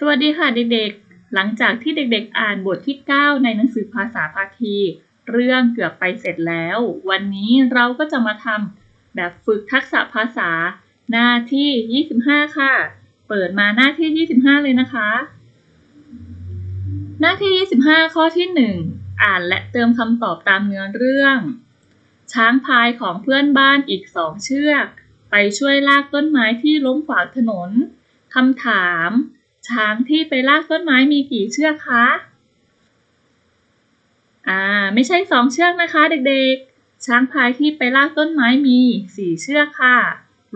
สวัสดีค่ะเด็กๆ หลังจากที่เด็กๆ อ่านบทที่ 9 ในหนังสือภาษาภาคี เรื่องเกือบไปเสร็จแล้ว วันนี้เราก็จะมาทำแบบฝึกทักษะภาษาหน้าที่ 25 ค่ะ เปิดมาหน้าที่ 25 เลยนะคะ หน้าที่ 25 ข้อที่ 1 อ่านและเติมคำตอบตามเนื้อเรื่อง ช้างพายของเพื่อนบ้านอีกสองเชือก ไปช่วยลากต้นไม้ที่ล้มขวางถนนคำถาม ช้างที่ไปลากต้นไม้มีกี่เชือกคะ อ่า ไม่ใช่สองเชือกนะคะ เด็กๆ ช้างพายที่ไปลากต้นไม้มีสี่เชือกค่ะ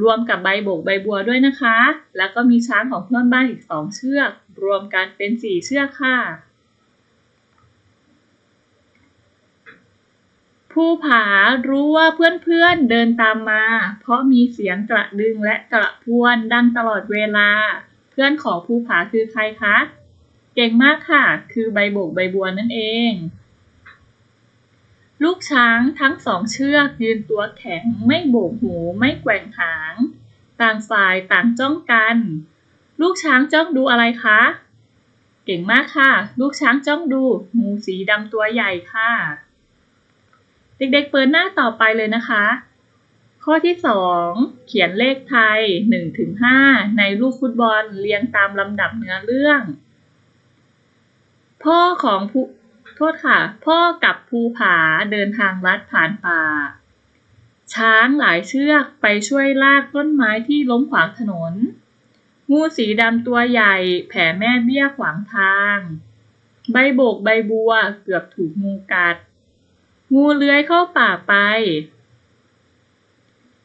รวมกับใบโบกใบบัวด้วยนะคะ แล้วก็มีช้างของเพื่อนบ้านอีกสองเชือก รวมกันเป็นสี่เชือกค่ะ ผู้ผารู้ว่าเพื่อนๆเดินตามมา เพราะมีเสียงกระดึงและกระพวนดังตลอดเวลา พื่อนของภูผาคือใครคะ เก่งมากค่ะ คือใบโบกใบบัวนั่นเอง ลูกช้างทั้งสองเชือกยืนตัวแข็งไม่โบกหูไม่แกว่งหาง ต่างฝ่ายต่างจ้องกัน ลูกช้างจ้องดูอะไรคะ เก่งมากค่ะ ลูกช้างจ้องดูงูสีดำตัวใหญ่ค่ะ เด็กๆเปิดหน้าต่อไปเลยนะคะ ข้อที่ 2 เขียนเลขไทย 1-5 ในรูปฟุตบอลเรียงตามลำดับเนื้อเรื่อง พ่อของผู้โทษค่ะ พ่อกับภูผาเดินทางลัดผ่านป่า ช้างหลายเชือกไปช่วยลากต้นไม้ที่ล้มขวางถนน งูสีดำตัวใหญ่แผ่แม่เบี้ยขวางทาง ใบโบกใบบัวเกือบถูกงูกัด งูเลื้อยเข้าป่าไป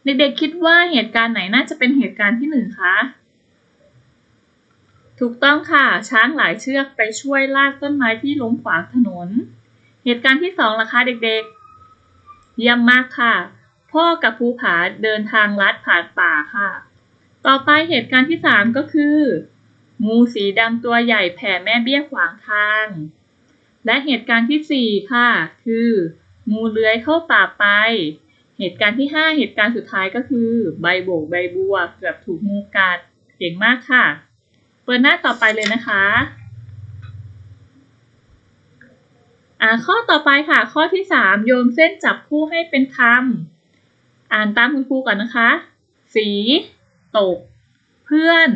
เด็กๆคิดว่าเหตุการณ์ไหนน่าจะเป็นเหตุการณ์ที่หนึ่งคะถูกต้องค่ะ ช้างหลายเชือกไปช่วยลากต้นไม้ที่ล้มขวางถนน เหตุการณ์ที่สองล่ะคะเด็กๆ เยี่ยมมากค่ะ พ่อกับภูผาเดินทางลัดผ่านป่าค่ะ ต่อไปเหตุการณ์ที่สามก็คือ งูสีดำตัวใหญ่แผ่แม่เบี้ยขวางทาง และเหตุการณ์ที่สี่ค่ะ คือ งูเลื้อยเข้าป่าไป เหตุการณ์ที่ 5 เหตุการณ์สุดท้ายก็คือ ใบโบกใบบัวเกือบถูกงูกัดเก่งมากค่ะ เปิดหน้าต่อไปเลยนะคะอ่าข้อต่อไปค่ะ ข้อที่ 3 โยงเส้นจับคู่ให้เป็นคำอ่านตามคุณครูก่อนนะคะ สี ตก เพื่อน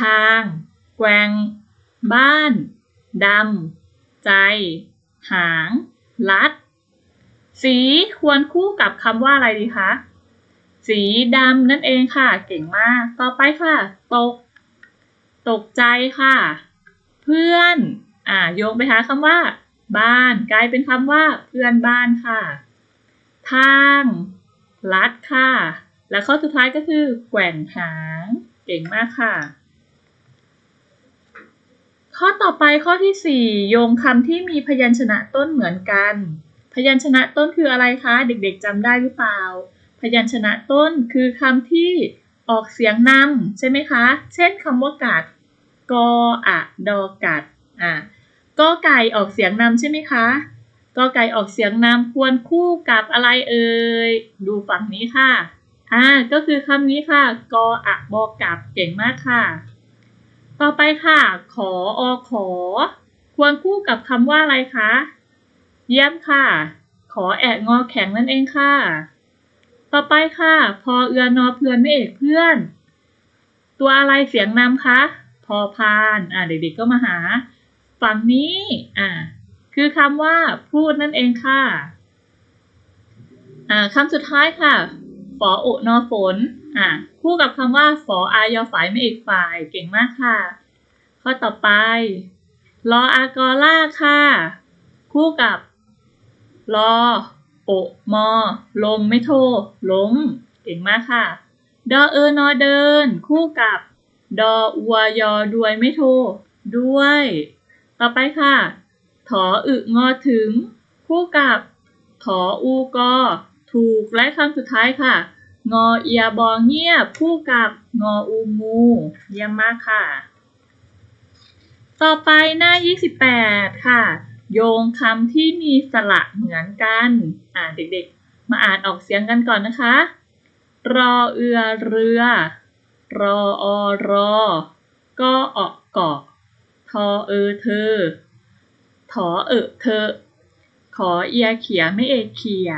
ทาง แกวง บ้าน ดำ ใจ หาง ลัด สีควรคู่กับคำว่าอะไรดีคะ สีดำนั่นเองค่ะ เก่งมาก ต่อไปค่ะ ตก ตกใจค่ะ เพื่อน อ่าโยงไปหาคำว่า บ้าน กลายเป็นคำว่า เพื่อนบ้านค่ะ ทางลัดค่ะ และข้อสุดท้ายก็คือแกว่งหาง เก่งมากค่ะ ข้อต่อไปข้อที่ 4 โยงคำที่มีพยัญชนะต้นเหมือนกัน พยัญชนะต้นคืออะไรคะ เด็กๆจำได้หรือเปล่า พยัญชนะต้นคือคำที่ออกเสียงนำใช่ไหมคะ เช่นคำว่ากัดกออะดอกัดอะกอไก่ออกเสียงนำใช่ไหมคะกอไก่ออกเสียงนำควรคู่กับอะไรเอ่ยดูฝั่งนี้ค่ะอ่าก็คือคำนี้ค่ะกออะบอกัดเก่งมากค่ะ ต่อไปค่ะ ขออขอ ควรคู่กับคำว่าอะไรคะ เยี่ยมค่ะ ขอแอะงอแข็งนั่นเองค่ะ ต่อไปค่ะ พอเอือนอเพื่อนไม่เอกเพื่อน ตัวอะไรเสียงนำคะพอพาน อ่าเด็กๆก็มาหา ฝั่งนี้ อ่า คือคำว่าพูดนั่นเองค่ะ อ่าคำสุดท้ายค่ะฝอโอนอฝน อ่าคู่กับคำว่าฝออายอฝายไม่เอกฝ่าย เก่งมากค่ะ ข้อต่อไป รออากอล่าค่ะ คู่กับ รอโอ มอ ลมไม่โทล้ม เก่งมากค่ะ ดอเออนอเดิน คู่กับ ดออัวยอด้วยไม่โท ด้วย ต่อไปค่ะถออึงอถึง คู่กับถออูกอถูกและคำสุดท้ายค่ะ งอเอียบองเงียบคู่กับงออูมูเยี่ยมมากค่ะ ต่อไปหน้า 28 ค่ะ โยงคำที่มีสระเหมือนกัน อ่าเด็กๆ มาอ่านออกเสียงกันก่อนนะคะ รอเอือเรือ รออรอก็ออกเกาะทอเออเธอ ถอเออเธอ ขอเอียเขียไม่เอกเขีย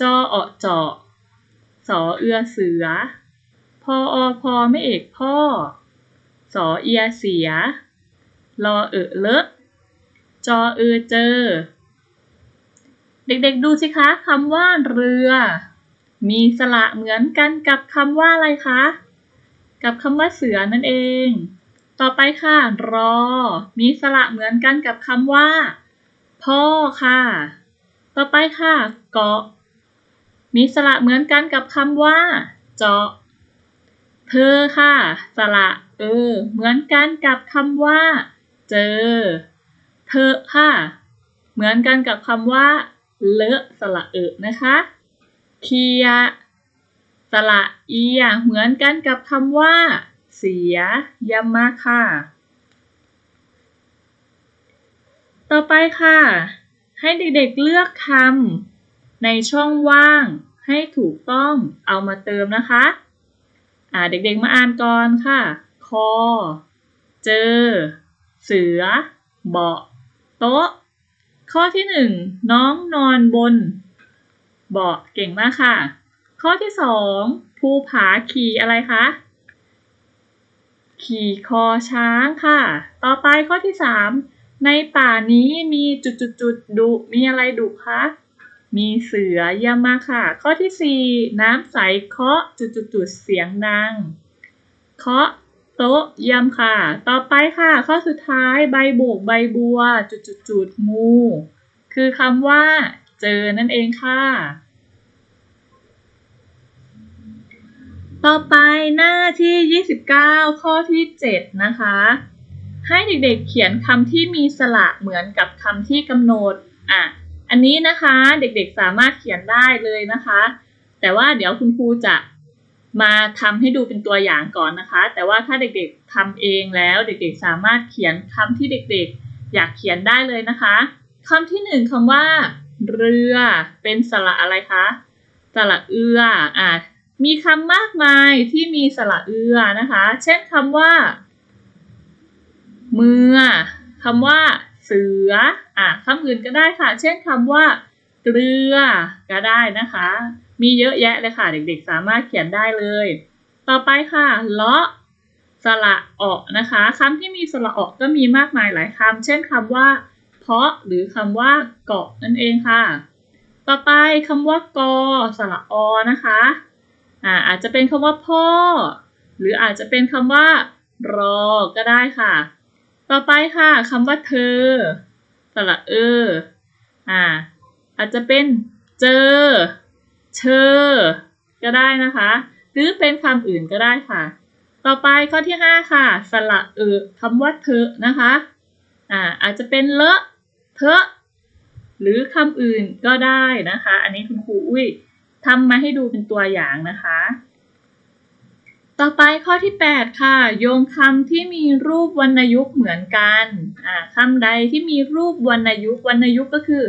จอเออเจาะสอเอือเสือ พออพอไม่เอกพ่อ สอเอียเสีย รอเออเลอะ จอเออเจอ เด็กๆดูสิคะคำว่าเรือ มีสระเหมือนกันกับคำว่าอะไรคะ กับคำว่าเสือนั่นเอง ต่อไปค่ะ รอ มีสระเหมือนกันกับคำว่า พ่อค่ะ ต่อไปค่ะเกาะ มีสระเหมือนกันกับคำว่า เจาะเธอค่ะ สระเออ เหมือนกันกับคำว่า เจอ เธอค่ะ เหมือนกันกับคำว่า เลอะสระเอะนะคะเคียสระเอียเหมือนกันกับคำว่า เสียยำมาค่ะ ต่อไปค่ะ ให้เด็กๆเลือกคำในช่องว่างให้ถูกต้องเอามาเติมนะคะ อ่าเด็กๆมาอ่านก่อนค่ะ คอ เจอ เสือ เบาะ โต๊ะ ข้อที่หนึ่งน้องนอนบน เบาะเก่งมากค่ะ ข้อที่สองภูผาขี่อะไรคะขี่คอช้างค่ะ ต่อไปข้อที่สามในป่านี้มีจุดจุดจุดๆดุมีอะไรดุคะ มีเสือเยี่ยมมากค่ะ ข้อที่สี่น้ำใสเคาะจุดจุดจุดๆเสียงดัง เคาะ ต๊ะเยี่ยมค่ะ ต่อไปค่ะ ข้อสุดท้ายใบโบกใบบัว จุดจุดจุดงู คือคำว่า เจอนั่นเองค่ะ ต่อไปหน้าที่ 29 ข้อที่ 7 นะคะ ให้เด็กๆเขียนคำที่มีสระเหมือนกับคำที่กำหนด อะ อันนี้นะคะเด็กๆสามารถเขียนได้เลยนะคะ แต่ว่าเดี๋ยวคุณครูจะ มาทำให้ดูเป็นตัวอย่างก่อนนะคะ แต่ว่าถ้าเด็กๆทำเองแล้วเด็กๆสามารถเขียนคำที่เด็กๆ อยากเขียนได้เลยนะคะคำที่หนึ่งคำว่า เรือเป็นสระอะไรคะสระเอืออะมีคำมากมายที่มีสระเอือนะคะ เช่นคำว่า เมือคำว่า เสืออะคำอื่นก็ได้ค่ะ เช่นคำว่า เกลือก็ได้นะคะ มีเยอะแยะเลยค่ะ เด็กๆ สามารถเขียนได้เลย ต่อไปค่ะเลาะสระออกนะคะคำที่มีสระออกก็มีมากมายหลายคำเช่นคำว่า เพาะหรือคำว่าเกาะนั่นเองค่ะ ต่อไปคำว่ากอสระอนะคะอ่าอาจจะเป็นคำว่าพ่อ หรืออาจจะเป็นคำว่า รอ ก็ได้ค่ะ ต่อไปค่ะคำว่าเธอ สระเอออ่าอาจจะเป็นเจอ เชอก็ได้นะคะ หรือเป็นคำอื่นก็ได้ค่ะ ต่อไปข้อที่ 5 ค่ะ สระเออคำว่าเธอนะคะอ่าอาจจะเป็นเลอะเทอะหรือคำอื่นก็ได้นะคะ อันนี้คุณครูอุ้ยทำมาให้ดูเป็นตัวอย่างนะคะ ต่อไปข้อที่ 8 ค่ะ โยงคำที่มีรูปวรรณยุกต์เหมือนกันอ่าคำใดที่มีรูปวรรณยุกต์วรรณยุกต์ก็คือ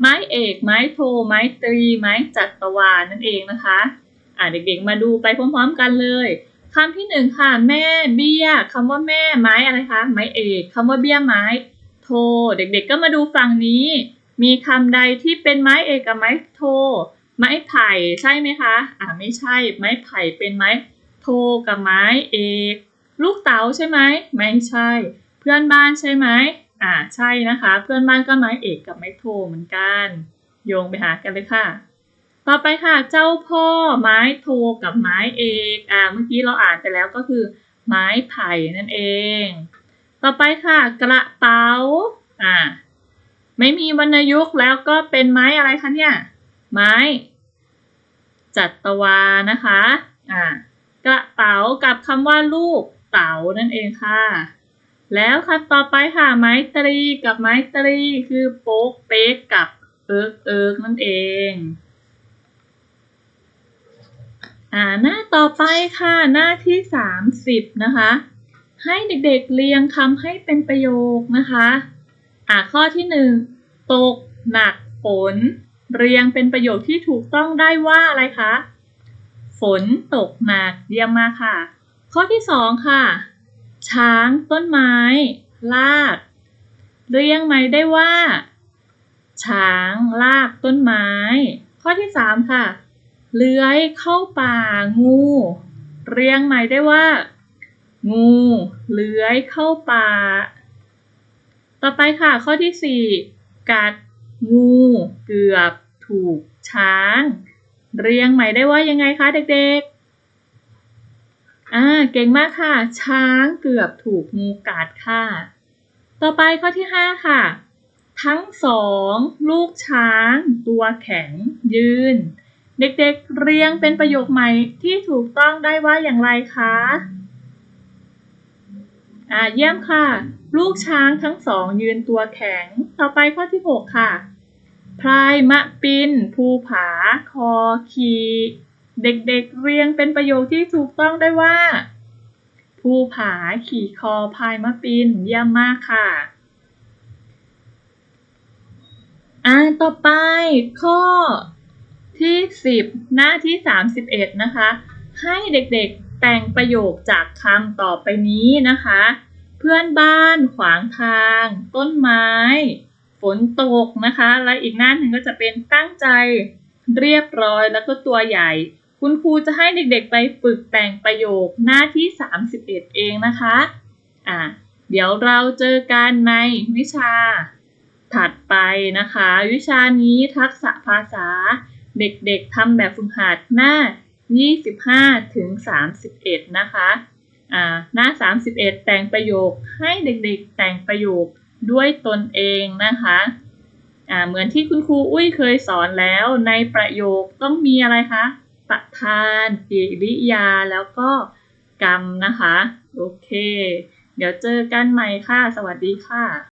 ไม้เอก ไม้โท ไม้ตรี ไม้จัตวานั่นเองนะคะ อ่าเด็กๆมาดูไปพร้อมๆกันเลยคำที่หนึ่งค่ะ แม่เบี้ยคำว่าแม่ไม้อะไรคะไม้เอกคำว่าเบี้ยไม้ โท เด็กๆก็มาดูฝั่งนี้ มีคำใดที่เป็นไม้เอกกับไม้โท ไม้ไผ่ใช่ไหมคะอ่าไม่ใช่ไม้ไผ่เป็นไม้โทกับไม้เอก ลูกเต๋าใช่ไหมไม่ใช่ เพื่อนบ้านใช่ไหม อ่าใช่นะคะ เพื่อนบ้านก็ไม้เอกกับไม้โทเหมือนกัน โยงไปหากันเลยค่ะ ต่อไปค่ะเจ้าพ่อไม้โทกับไม้เอกอ่าเมื่อกี้เราอ่านไปแล้วก็คือ ไม้ไผ่นั่นเอง ต่อไปค่ะ กระเป๋าอ่าไม่มีวรรณยุกต์แล้วก็เป็นไม้อะไรคะเนี่ย ไม้ จัตวานะคะอ่ากระเป๋ากับคำว่าลูกเต๋านั่นเองค่ะ แล้วคำต่อไปค่ะไม้ตรีกับไม้ตรีคือโป๊กเป๊กกับเอิกเอิกนั่นเอง อ่าหน้าต่อไปค่ะหน้าที่ 30 นะคะ ให้เด็กๆเรียงคำให้เป็นประโยคนะคะ อ่าข้อที่ 1 ตกหนักฝน เรียงเป็นประโยคที่ถูกต้องได้ว่าอะไรคะ ฝนตกหนักเยี่ยมมากค่ะ ข้อที่ 2 ค่ะ ช้าง ต้นไม้ ลาก เรียงไหมได้ว่า ช้างลากต้นไม้ ข้อที่สามค่ะ เลื้อยเข้าป่างู เรียงไหมได้ว่า งูเลื้อยเข้าป่า ต่อไปค่ะ ข้อที่สี่กัด งู เกือบ ถูก ช้าง เรียงใหม่ได้ว่ายังไงคะเด็กๆ อ่า เก่งมากค่ะ ช้างเกือบถูกงูกัดค่ะ ต่อไปข้อที่ห้าค่ะ ทั้งสองลูกช้างตัวแข็งยืน เด็กๆเรียงเป็นประโยคใหม่ที่ถูกต้องได้ว่าอย่างไรคะ อ่า เยี่ยมค่ะ ลูกช้างทั้งสองยืนตัวแข็ง ต่อไปข้อที่หกค่ะพลายมะปินภูผา คอขี เด็กๆเรียงเป็นประโยคที่ถูกต้องได้ว่า ภูผาขี่คอพายมะปินเยี่ยมมากค่ะอ่าต่อไปข้อที่สิบหน้าที่สามสิบเอ็ดนะคะ ให้เด็กๆแต่งประโยคจากคำต่อไปนี้นะคะ เพื่อนบ้านขวางทาง ต้นไม้ ฝนตกนะคะ และอีกหน้าหนึ่งก็จะเป็นตั้งใจเรียบร้อยแล้วก็ตัวใหญ่ คุณครูจะให้เด็กๆไปฝึกแต่งประโยคหน้าที่ 31 เองนะคะ อะ เดี๋ยวเราเจอกันในวิชาถัดไปนะคะ วิชานี้ทักษะภาษา เด็กๆทำแบบฝึกหัดหน้า 25 ถึง 31 นะคะ อ่า หน้า 31 แต่งประโยคให้เด็กๆแต่งประโยคด้วยตนเองนะคะอ่าเหมือนที่คุณครูอุ้ยเคยสอนแล้วในประโยคต้องมีอะไรคะ ประธานกริยาแล้วก็กรรมนะคะ โอเค เดี๋ยวเจอกันใหม่ค่ะ สวัสดีค่ะ